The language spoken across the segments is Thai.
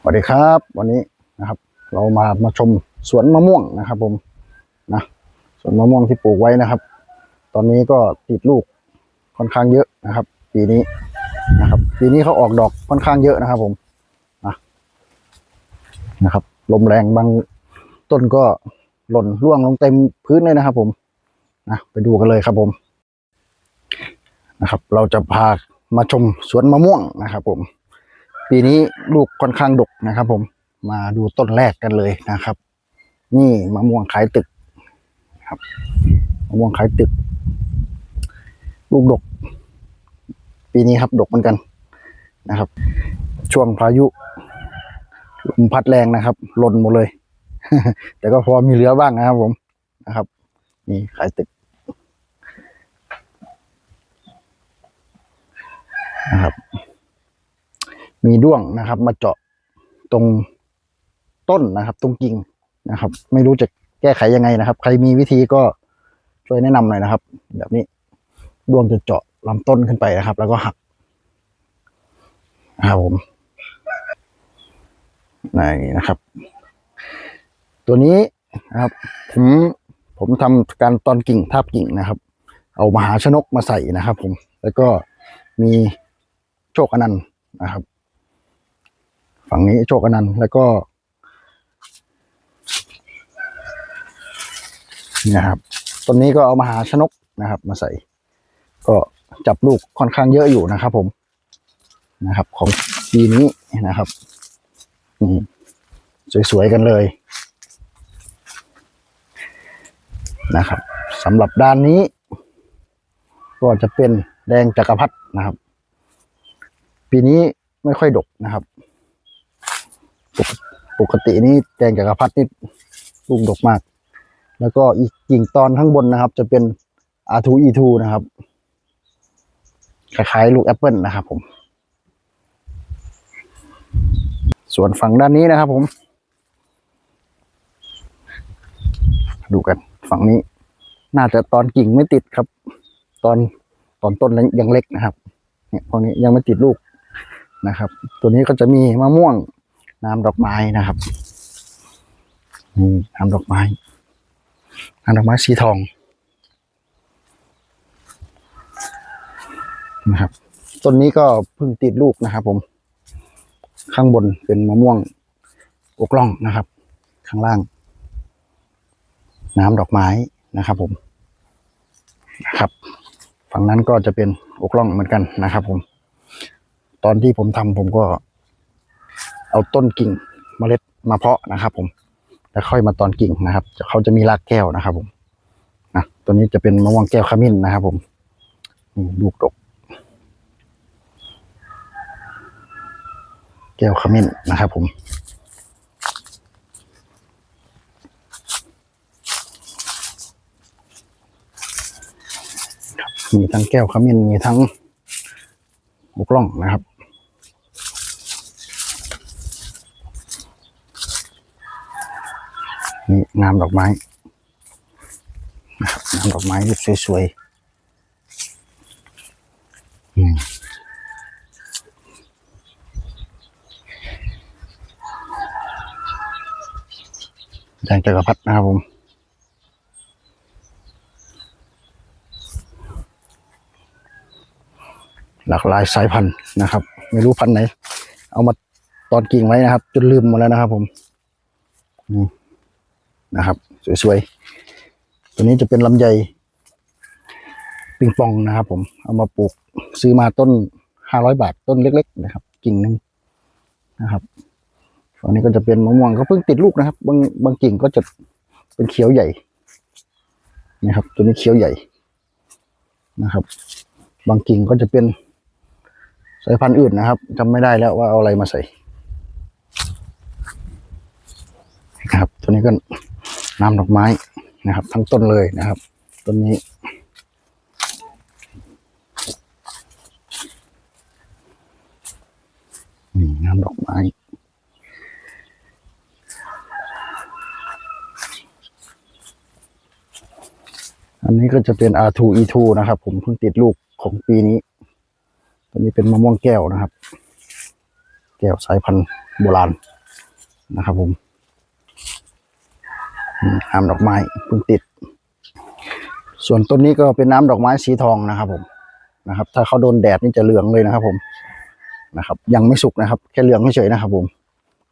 สวัสดีครับ วันนี้นะครับ เรามามาชมสวนมะม่วงนะครับ ผมนะสวนมะม่วงที่ปลูกไว้นะครับ ตอนนี้ก็ติดลูกค่อนข้างเยอะนะครับ ปีนี้นะครับ ปีนี้เขาออกดอกค่อนข้างเยอะนะครับ ผมนะนะครับ ลมแรงบางต้นก็หล่นร่วงลงเต็มพื้นเลยนะครับ ผมนะไปดูกันเลยครับผมนะครับ เราจะพามาชมสวนมะม่วงนะครับ ผม ปีนี้ลูกค่อนข้างดกนะครับ ผมมาดูต้นแรกกันเลยนะครับ นี่มะม่วงขายตึกครับมะม่วงขายตึก ลูกดก ปีนี้ครับดกเหมือนกันนะครับ ช่วงพายุลมพัดแรงนะครับหล่นหมดเลย แต่ก็พอมีเหลือบ้างนะครับ ผมนะครับ นี่ขายตึกนะครับ มีด้วงนะครับ มาเจาะตรงต้นนะครับ ตรงกิ่งนะครับ ไม่รู้จะแก้ไขยังไงนะครับ ใครมีวิธีก็ช่วยแนะนำหน่อยนะครับ แบบนี้ด้วงจะเจาะลำต้นขึ้นไปนะครับ แล้วก็หักนะครับผมนี่นะครับ ตัวนี้นะครับ ผมผมทำการตอนกิ่งทาบกิ่งนะครับ เอามหาชนกมาใส่นะครับ ผมแล้วก็มีโชคอนันต์นะครับ ฝั่งนี้โชคอนันต์แล้วก็นี่นะครับต้นนี้ก็เอามาหาชนกนะครับ มาใส่ ก็จับลูกค่อนข้างเยอะอยู่นะครับ ผมนะครับ ของปีนี้นะครับสวยๆกันเลยนะครับสำหรับด้านนี้ ก็จะเป็นแดงจักรพรรดินะครับ ปีนี้ไม่ค่อยดกนะครับ ปกตินี่แดงจักรพรรดินี่ลูกดกมาก แล้วก็อีกกิ่งตอนข้างบนนะครับ จะเป็น R2E2 นะครับคล้ายๆลูกแอปเปิลนะครับผม ส่วนฝั่งด้านนี้นะครับผม ดูกันฝั่งนี้ น่าจะตอนกิ่งไม่ติดครับ ตอนตอนต้นยังเล็กนะครับ เนี่ยพวกนี้ยังไม่ติดลูกนะครับ ตัวนี้ก็จะมีมะม่วง น้ำดอกไม้นะครับนี่น้ำดอกไม้น้ำดอกไม้สีทองนะครับต้นนี้ก็เพิ่งติดลูกนะครับ ผม ข้างบนเป็นมะม่วงอกล่องนะครับ ข้างล่าง น้ำดอกไม้นะครับ ผมนะครับฝั่งนั้นก็จะเป็นอกล่องเหมือนกันนะครับ ผม ตอนที่ผมทำผมก็ เอาต้นกิ่งเมล็ดมาเพาะนะครับ ผมแล้วค่อยมาตอนกิ่งนะครับเขาจะมีรากแก้วนะครับ ผมนะตัวนี้จะเป็นมะม่วงแก้วขมิ้นนะครับ ผมมีลูกดก แก้วขมิ้นนะครับ ผมมีทั้งแก้วขมิ้นมีทั้งบุกล่องนะครับ นี่น้ำดอกไม้นะครับน้ำดอกไม้ที่สวยๆอืมแดงจักรพรรดินะครับผมหลากหลายสายพันธุ์นะครับ ไม่รู้พันธุ์ไหน เอามาตอนกิ่งไว้นะครับ จนลืมหมดแล้วนะครับผมนี่ นะครับ สวยๆ ตัวนี้จะเป็นลำไยปิงปองนะครับ ผม เอามาปลูกซื้อมาต้นห้าร้อยบาทต้นเล็ก ๆ นะครับ กิ่งหนึ่งนะครับฝั่งนี้ก็จะเป็นมะม่วงก็เพิ่งติดลูกนะครับ บางบางกิ่งก็จะเป็นเขียวใหญ่นะครับ ตัวนี้เขียวใหญ่นะครับ บางกิ่งก็จะเป็นสายพันธุ์อื่นนะครับจำไม่ได้แล้วว่าเอาอะไรมาใส่ครับ ตัวนี้ก็ น้ำดอกไม้นะครับ ทั้งต้นเลยนะครับ ต้นนี้ นี่น้ำดอกไม้อันนี้ก็จะเป็น R2E2 นะครับ ผมเพิ่งติดลูกของปีนี้ ตัวนี้เป็นมะม่วงแก้วนะครับ แก้วสายพันธุ์โบราณนะครับผม อืมน้ำดอกไม้เพิ่งติด ส่วนต้นนี้ก็เป็นน้ำดอกไม้สีทองนะครับผมนะครับ ถ้าเขาโดนแดดนี่จะเหลืองเลยนะครับ ผมนะครับ ยังไม่สุกนะครับ แค่เหลืองเฉยๆนะครับ ผม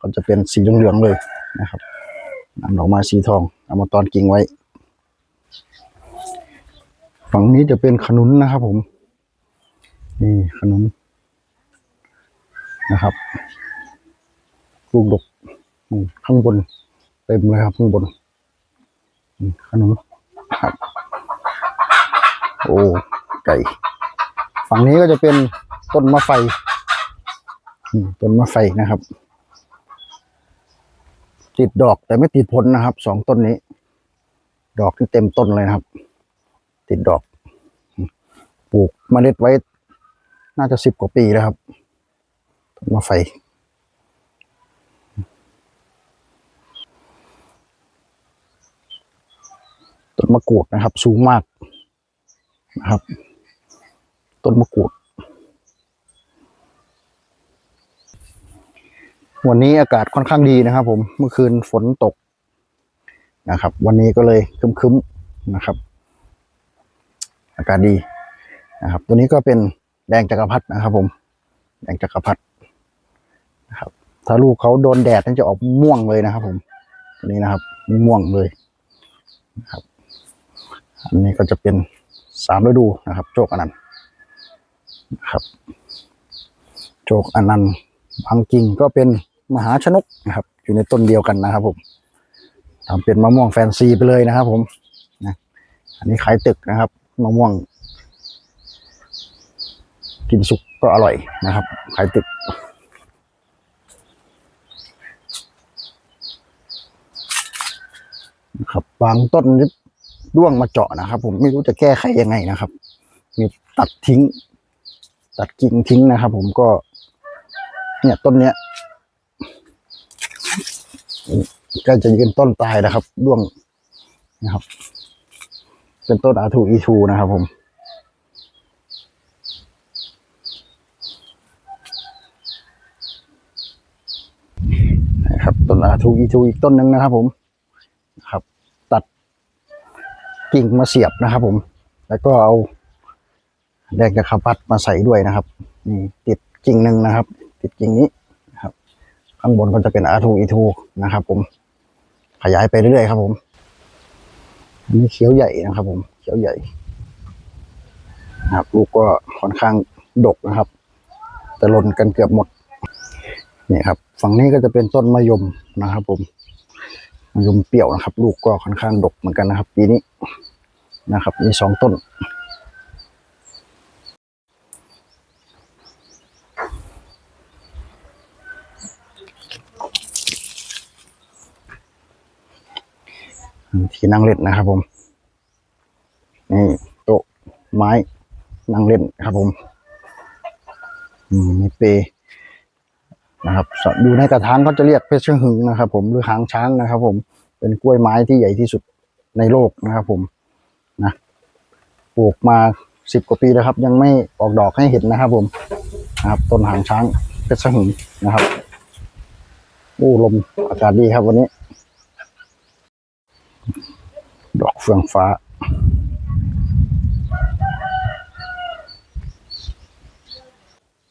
ก็จะเป็นสีเหลืองๆเลยนะครับน้ำดอกไม้สีทองเอามาตอนกิ่งไว้ฝั่งนี้จะเป็นขนุนนะครับ ผม นี่ขนุนนะครับลูกดกอืมข้างบนเต็มเลยครับข้างบน ขนุนครับโอ้ไก่ฝั่งนี้ก็จะเป็นต้นมะไฟต้นมะไฟนะครับ ติดดอกแต่ไม่ติดผลนะครับสองต้นนี้ ดอกที่เต็มต้นเลยนะครับ ติดดอก ปลูกมเมล็ดไว้ น่าจะสิบกว่าปีแล้วครับ ต้นมะไฟ ต้นมะกรูดนะครับ สูงมากนะครับ ต้นมะกรูด วันนี้อากาศค่อนข้างดีนะครับ ผมเมื่อคืนฝนตกนะครับ วันนี้ก็เลยคึ้มๆนะครับ อากาศดีนะครับ ตัวนี้ก็เป็นแดงจักรพรรดินะครับ ผม แดงจักรพรรดินะครับ ถ้าลูกเขาโดนแดดนั่นจะออกม่วงเลยนะครับ ผมตัวนี้นะครับ ม่วงเลยนะครับ อันนี้ก็จะเป็นสามฤดูนะครับ โจกอนันต์นะครับ โจกอนันต์บางกิ่งก็เป็นมหาชนกนะครับ อยู่ในต้นเดียวกันนะครับ ผมทำเป็นมะม่วงแฟนซีไปเลยนะครับ ผมนะอันนี้ขายตึกนะครับมะม่วง กินสุกก็อร่อยนะครับ ขายตึกนะครับบางต้นนี่ ร่วงมาเจาะนะครับ ผมไม่รู้จะแก้ไขยังไงนะครับ มีตัดทิ้ง ตัดกิ่งทิ้งนะครับ ผมก็ เนี่ยต้นเนี้ยก็จะยืนต้นตายนะครับร่วงนะครับ เป็นต้นอาทูอีทูนะครับ ผมนะครับต้นอาทูอีทูอีกต้นหนึ่งนะครับ ผมนะครับ ตัด กิ่งมาเสียบนะครับ ผม แล้วก็เอาแดงกระคาพัดมาใส่ด้วยนะครับนี่ติดกิ่งหนึ่งนะครับ ติดกิ่งนี้นะครับ ข้างบนก็จะเป็นอาทูอีทูนะครับ ผม ขยายไปเรื่อยๆครับ ผมอันนี้เขียวใหญ่นะครับ ผมเขียวใหญ่นะครับลูกก็ค่อนข้างดกนะครับ แต่หล่นกันเกือบหมดนี่ครับ ฝั่งนี้ก็จะเป็นต้นมะยมนะครับ ผม มะยมเปรี้ยวนะครับ ลูกก็ค่อนข้างดกเหมือนกันนะครับปีนี้นะครับ มีสองต้น ที่นั่งเล่นนะครับผมนี่โต๊ะไม้นั่งเล่นครับผม อืมมีเปร นะครับอยู่ในกระถางเขาจะเรียกเพชรหึงนะครับ ผมหรือหางช้างนะครับ ผมเป็นกล้วยไม้ที่ใหญ่ที่สุดในโลกนะครับ ผมนะปลูกมาสิบกว่าปีแล้วครับ ยังไม่ออกดอกให้เห็นนะครับ ผมนะครับต้นหางช้างเพชรหึงนะครับโอ้ลมอากาศดีครับวันนี้ ดอกเฟืองฟ้า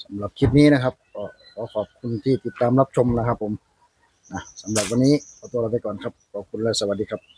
สำหรับคลิปนี้นะครับ ขอบคุณที่ติดตามรับชมนะครับผมนะสำหรับวันนี้ขอตัวลาไปก่อนครับ ขอบคุณและสวัสดีครับ